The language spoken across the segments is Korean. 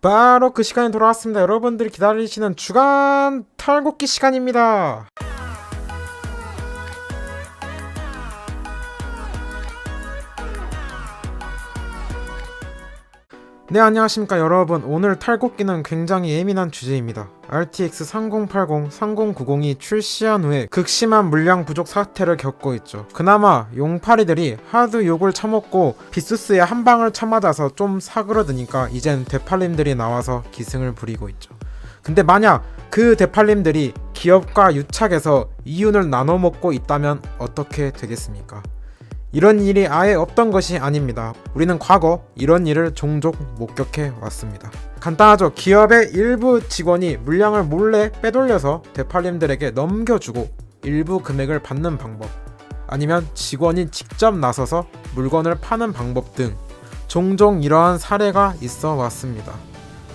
바로 그 시간이 돌아왔습니다. 여러분들이 기다리시는 주간 탈곡기 시간입니다. 네 안녕하십니까 여러분. 오늘 탈곡기는 굉장히 예민한 주제입니다. RTX 3080, 3090이 출시한 후에 극심한 물량 부족 사태를 겪고 있죠. 그나마 용파리들이 하도 욕을 처먹고 비수스에 한 방을 쳐맞아서 좀 사그러드니까 이젠 대팔림들이 나와서 기승을 부리고 있죠. 근데 만약 그 대팔림들이 기업과 유착해서 이윤을 나눠 먹고 있다면 어떻게 되겠습니까? 이런 일이 아예 없던 것이 아닙니다. 우리는 과거 이런 일을 종종 목격해 왔습니다. 간단하죠. 기업의 일부 직원이 물량을 몰래 빼돌려서 대팔림들에게 넘겨주고 일부 금액을 받는 방법. 아니면 직원이 직접 나서서 물건을 파는 방법 등 종종 이러한 사례가 있어 왔습니다.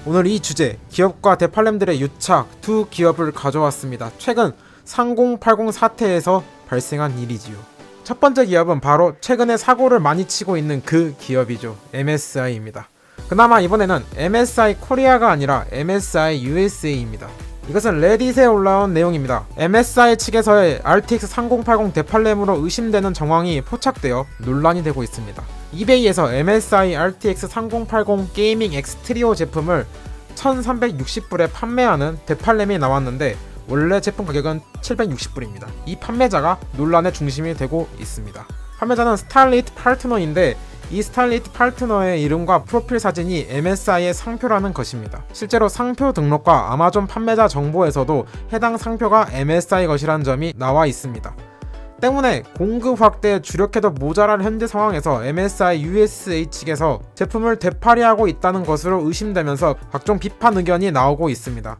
오늘 이 주제, 기업과 대팔렘들의 유착 두 기업을 가져왔습니다. 최근 3080 사태에서 발생한 일이지요. 첫 번째 기업은 바로 최근에 사고를 많이 치고 있는 그 기업이죠. MSI입니다. 그나마 이번에는 MSI 코리아가 아니라 MSI USA입니다. 이것은 레딧에 올라온 내용입니다. MSI 측에서의 RTX 3080 대팔렘으로 의심되는 정황이 포착되어 논란이 되고 있습니다. 이베이에서 MSI RTX 3080 게이밍 엑스트리오 제품을 1360불에 판매하는 대팔렘이 나왔는데 원래 제품 가격은 760불입니다. 이 판매자가 논란의 중심이 되고 있습니다. 판매자는 스타일리트 파트너인데 이 스타일리트 파트너의 이름과 프로필 사진이 MSI의 상표라는 것입니다. 실제로 상표 등록과 아마존 판매자 정보에서도 해당 상표가 MSI 것이란 점이 나와 있습니다. 때문에 공급 확대에 주력해도 모자랄 현재 상황에서 MSI USA 측에서 제품을 되팔이하고 있다는 것으로 의심되면서 각종 비판 의견이 나오고 있습니다.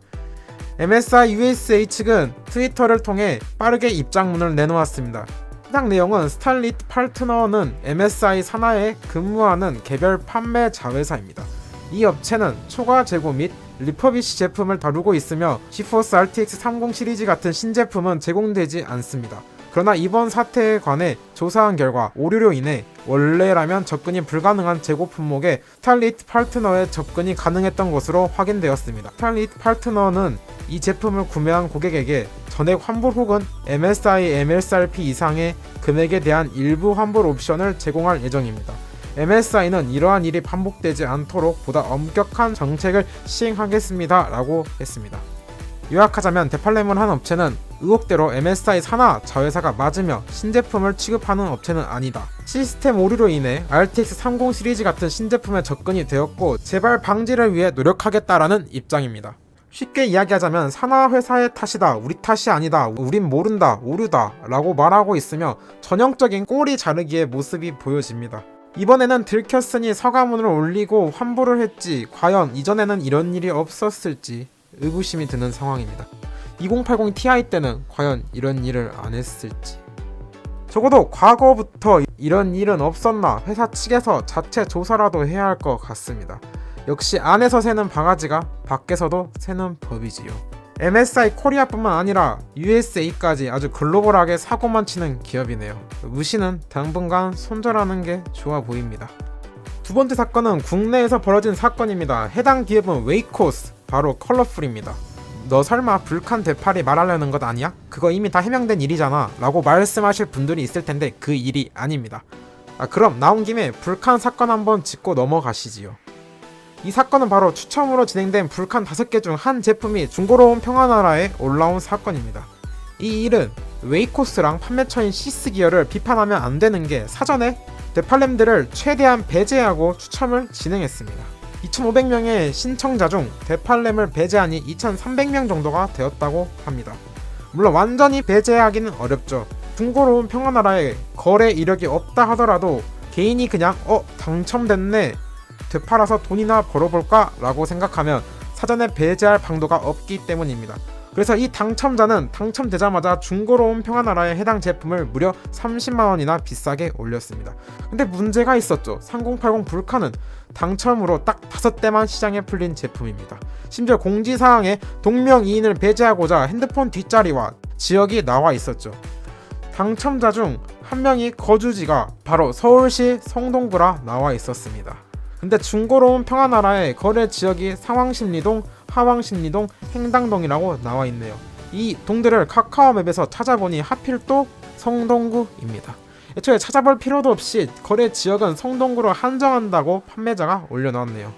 MSI USA 측은 트위터를 통해 빠르게 입장문을 내놓았습니다. 해당 내용은 스탈리트 파트너는 MSI 산하에 근무하는 개별 판매 자회사입니다. 이 업체는 초과 재고 및 리퍼비시 제품을 다루고 있으며 지포스 RTX 30 시리즈 같은 신제품은 제공되지 않습니다. 그러나 이번 사태에 관해 조사한 결과 오류로 인해 원래라면 접근이 불가능한 재고 품목에 스탈리트 파트너의 접근이 가능했던 것으로 확인되었습니다. 스탈리트 파트너는 이 제품을 구매한 고객에게 전액 환불 혹은 MSI MSRP 이상의 금액에 대한 일부 환불 옵션을 제공할 예정입니다. MSI는 이러한 일이 반복되지 않도록 보다 엄격한 정책을 시행하겠습니다. 라고 했습니다. 요약하자면 대팔렘을 한 업체는 의혹대로 MSI 산하 자회사가 맞으며 신제품을 취급하는 업체는 아니다. 시스템 오류로 인해 RTX 30 시리즈 같은 신제품에 접근이 되었고 재발 방지를 위해 노력하겠다라는 입장입니다. 쉽게 이야기하자면 산하 회사의 탓이다, 우리 탓이 아니다, 우린 모른다, 오류다 라고 말하고 있으며 전형적인 꼬리 자르기의 모습이 보여집니다. 이번에는 들켰으니 서가문을 올리고 환불을 했지 과연 이전에는 이런 일이 없었을지 의구심이 드는 상황입니다. 2080 Ti 때는 과연 이런 일을 안 했을지. 적어도 과거부터 이런 일은 없었나 회사 측에서 자체 조사라도 해야 할 것 같습니다. 역시 안에서 새는 바가지가 밖에서도 새는 법이지요. MSI 코리아뿐만 아니라 USA까지 아주 글로벌하게 사고만 치는 기업이네요. 무시는 당분간 손절하는 게 좋아 보입니다. 두 번째 사건은 국내에서 벌어진 사건입니다. 해당 기업은 웨이코스, 바로 컬러풀입니다. 너 설마 불칸 대팔이 말하려는 것 아니야? 그거 이미 다 해명된 일이잖아. 라고 말씀하실 분들이 있을 텐데 그 일이 아닙니다. 아, 그럼 나온 김에 불칸 사건 한번 짚고 넘어가시지요. 이 사건은 바로 추첨으로 진행된 불칸 5개 중 한 제품이 중고로운 평화나라에 올라온 사건입니다. 이 일은 웨이코스랑 판매처인 시스 기어를 비판하면 안 되는 게 사전에 대팔렘들을 최대한 배제하고 추첨을 진행했습니다. 2,500명의 신청자 중 대팔렘을 배제하니 2,300명 정도가 되었다고 합니다. 물론 완전히 배제하기는 어렵죠. 중고로운 평화나라에 거래 이력이 없다 하더라도 개인이 그냥 어 당첨됐네 되팔아서 돈이나 벌어볼까 라고 생각하면 사전에 배제할 방도가 없기 때문입니다. 그래서 이 당첨자는 당첨되자마자 중고로운 평화나라에 해당 제품을 무려 30만원이나 비싸게 올렸습니다. 근데 문제가 있었죠. 3080 불카는 당첨으로 딱 5대만 시장에 풀린 제품입니다. 심지어 공지사항에 동명이인을 배제하고자 핸드폰 뒷자리와 지역이 나와 있었죠. 당첨자 중 한 명이 거주지가 바로 서울시 성동구라 나와 있었습니다. 근데 중고로운 평화나라의 거래 지역이 상황심리동, 하왕심리동, 행당동이라고 나와 있네요. 이 동들을 카카오맵에서 찾아보니 하필 또 성동구입니다. 애초에 찾아볼 필요도 없이 거래 지역은 성동구로 한정한다고 판매자가 올려놨네요.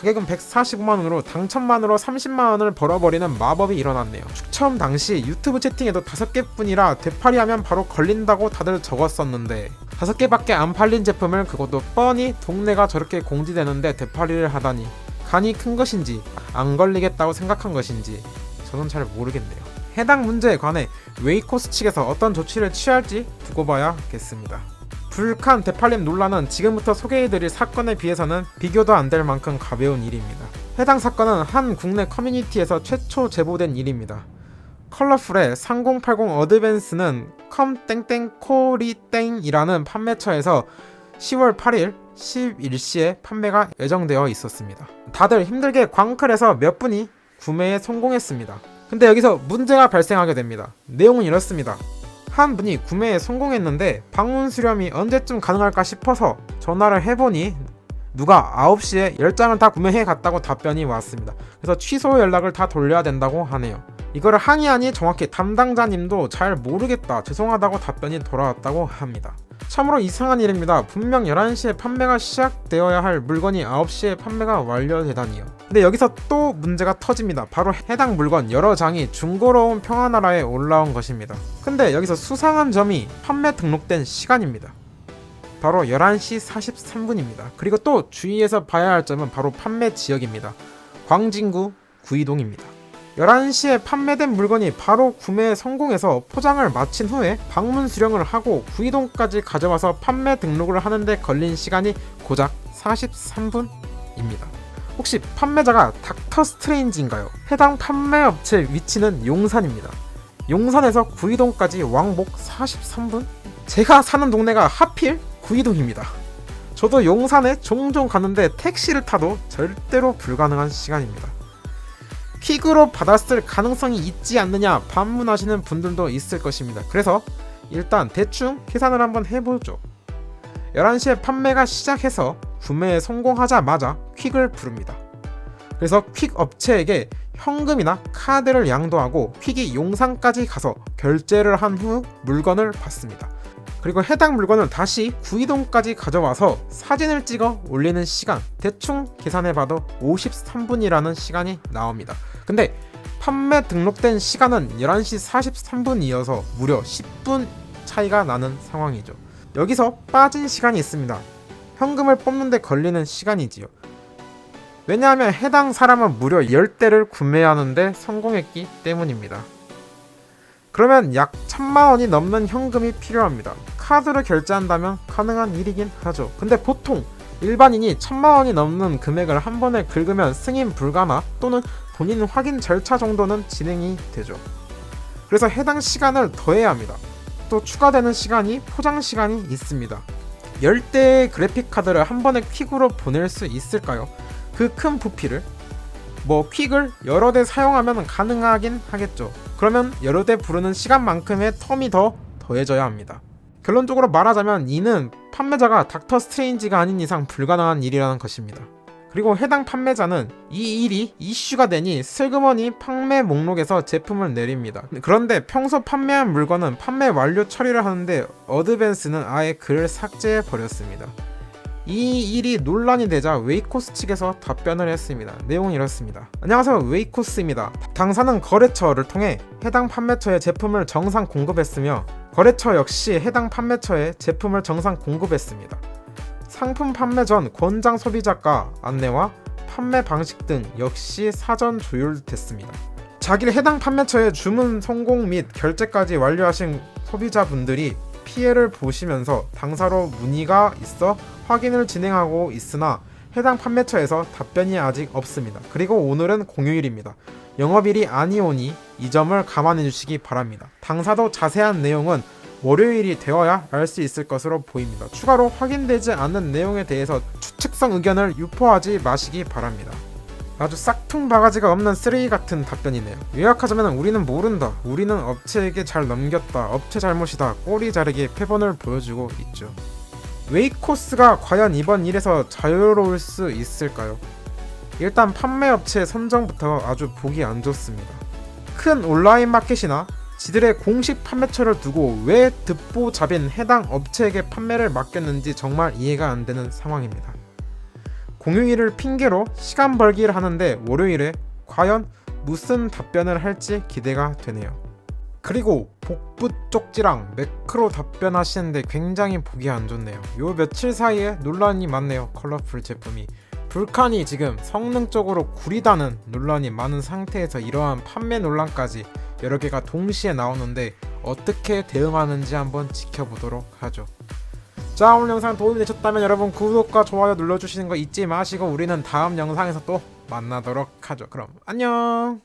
가격은 145만원으로 당첨만으로 30만원을 벌어버리는 마법이 일어났네요. 추첨 당시 유튜브 채팅에도 5개 뿐이라 되팔이 하면 바로 걸린다고 다들 적었었는데 5개밖에 안 팔린 제품을 그것도 뻔히 동네가 저렇게 공지되는데 되팔이를 하다니 간이 큰 것인지 안 걸리겠다고 생각한 것인지 저는 잘 모르겠네요. 해당 문제에 관해 웨이코스 측에서 어떤 조치를 취할지 두고 봐야겠습니다. 불칸 대팔림 논란은 지금부터 소개해드릴 사건에 비해서는 비교도 안 될 만큼 가벼운 일입니다. 해당 사건은 한 국내 커뮤니티에서 최초 제보된 일입니다. 컬러풀의 3080 어드밴스는 컴땡땡코리땡이라는 판매처에서 10월 8일 11시에 판매가 예정되어 있었습니다. 다들 힘들게 광클해서 몇 분이 구매에 성공했습니다. 근데 여기서 문제가 발생하게 됩니다. 내용은 이렇습니다. 한 분이 구매에 성공했는데 방문 수렴이 언제쯤 가능할까 싶어서 전화를 해보니 누가 9시에 10장을 다 구매해 갔다고 답변이 왔습니다. 그래서 취소 연락을 다 돌려야 된다고 하네요. 이거를 항의하니 정확히 담당자님도 잘 모르겠다 죄송하다고 답변이 돌아왔다고 합니다. 참으로 이상한 일입니다. 분명 11시에 판매가 시작되어야 할 물건이 9시에 판매가 완료되다니요. 근데 여기서 또 문제가 터집니다. 바로 해당 물건 여러 장이 중고로운 평화나라에 올라온 것입니다. 근데 여기서 수상한 점이 판매 등록된 시간입니다. 바로 11시 43분입니다. 그리고 또 주의해서 봐야 할 점은 바로 판매 지역입니다. 광진구 구이동입니다. 11시에 판매된 물건이 바로 구매에 성공해서 포장을 마친 후에 방문 수령을 하고 구이동까지 가져와서 판매 등록을 하는데 걸린 시간이 고작 43분입니다. 혹시 판매자가 닥터 스트레인지인가요? 해당 판매 업체 위치는 용산입니다. 용산에서 구이동까지 왕복 43분? 제가 사는 동네가 하필 구이동입니다. 저도 용산에 종종 가는데 택시를 타도 절대로 불가능한 시간입니다. 퀵으로 받았을 가능성이 있지 않느냐 반문하시는 분들도 있을 것입니다. 그래서 일단 대충 계산을 한번 해보죠. 11시에 판매가 시작해서 구매에 성공하자마자 퀵을 부릅니다. 그래서 퀵 업체에게 현금이나 카드를 양도하고 퀵이 용산까지 가서 결제를 한 후 물건을 받습니다. 그리고 해당 물건을 다시 구이동까지 가져와서 사진을 찍어 올리는 시간 대충 계산해봐도 53분이라는 시간이 나옵니다. 근데 판매 등록된 시간은 11시 43분이어서 무려 10분 차이가 나는 상황이죠. 여기서 빠진 시간이 있습니다. 현금을 뽑는데 걸리는 시간이지요. 왜냐하면 해당 사람은 무려 10대를 구매하는데 성공했기 때문입니다. 그러면 약 천만 원이 넘는 현금이 필요합니다. 카드로 결제한다면 가능한 일이긴 하죠. 근데 보통 일반인이 천만 원이 넘는 금액을 한 번에 긁으면 승인 불가나 또는 본인 확인 절차 정도는 진행이 되죠. 그래서 해당 시간을 더해야 합니다. 또 추가되는 시간이 포장 시간이 있습니다. 10대의 그래픽 카드를 한 번에 퀵으로 보낼 수 있을까요? 그 큰 부피를 뭐 퀵을 여러 대 사용하면 가능하긴 하겠죠. 그러면 여러 대 부르는 시간만큼의 텀이 더 더해져야 합니다. 결론적으로 말하자면 이는 판매자가 닥터 스트레인지가 아닌 이상 불가능한 일이라는 것입니다. 그리고 해당 판매자는 이 일이 이슈가 되니 슬그머니 판매 목록에서 제품을 내립니다. 그런데 평소 판매한 물건은 판매 완료 처리를 하는데 어드밴스는 아예 글을 삭제해 버렸습니다. 이 일이 논란이 되자 웨이코스 측에서 답변을 했습니다. 내용은 이렇습니다. 안녕하세요 웨이코스입니다. 당사는 거래처를 통해 해당 판매처에 제품을 정상 공급했으며 거래처 역시 해당 판매처에 제품을 정상 공급했습니다. 상품 판매 전 권장 소비자가 안내와 판매 방식 등 역시 사전 조율됐습니다. 자기를 해당 판매처에 주문 성공 및 결제까지 완료하신 소비자분들이 피해를 보시면서 당사로 문의가 있어 확인을 진행하고 있으나 해당 판매처에서 답변이 아직 없습니다. 그리고 오늘은 공휴일입니다. 영업일이 아니오니 이 점을 감안해 주시기 바랍니다. 당사도 자세한 내용은 월요일이 되어야 알 수 있을 것으로 보입니다. 추가로 확인되지 않는 내용에 대해서 추측성 의견을 유포하지 마시기 바랍니다. 아주 싹퉁 바가지가 없는 쓰레기 같은 답변이네요. 요약하자면 우리는 모른다. 우리는 업체에게 잘 넘겼다. 업체 잘못이다. 꼬리 자르기 패번을 보여주고 있죠. 웨이코스가 과연 이번 일에서 자유로울 수 있을까요? 일단 판매 업체 선정부터 아주 보기 안 좋습니다. 큰 온라인 마켓이나 지들의 공식 판매처를 두고 왜 듣보잡인 해당 업체에게 판매를 맡겼는지 정말 이해가 안 되는 상황입니다. 공휴일을 핑계로 시간 벌기를 하는데 월요일에 과연 무슨 답변을 할지 기대가 되네요. 그리고 복부 쪽지랑 매크로 답변하시는데 굉장히 보기 안 좋네요. 요 며칠 사이에 논란이 많네요. 컬러풀 제품이. 불칸이 지금 성능적으로 구리다는 논란이 많은 상태에서 이러한 판매 논란까지 여러 개가 동시에 나오는데 어떻게 대응하는지 한번 지켜보도록 하죠. 자 오늘 영상 도움이 되셨다면 여러분 구독과 좋아요 눌러주시는 거 잊지 마시고 우리는 다음 영상에서 또 만나도록 하죠. 그럼 안녕.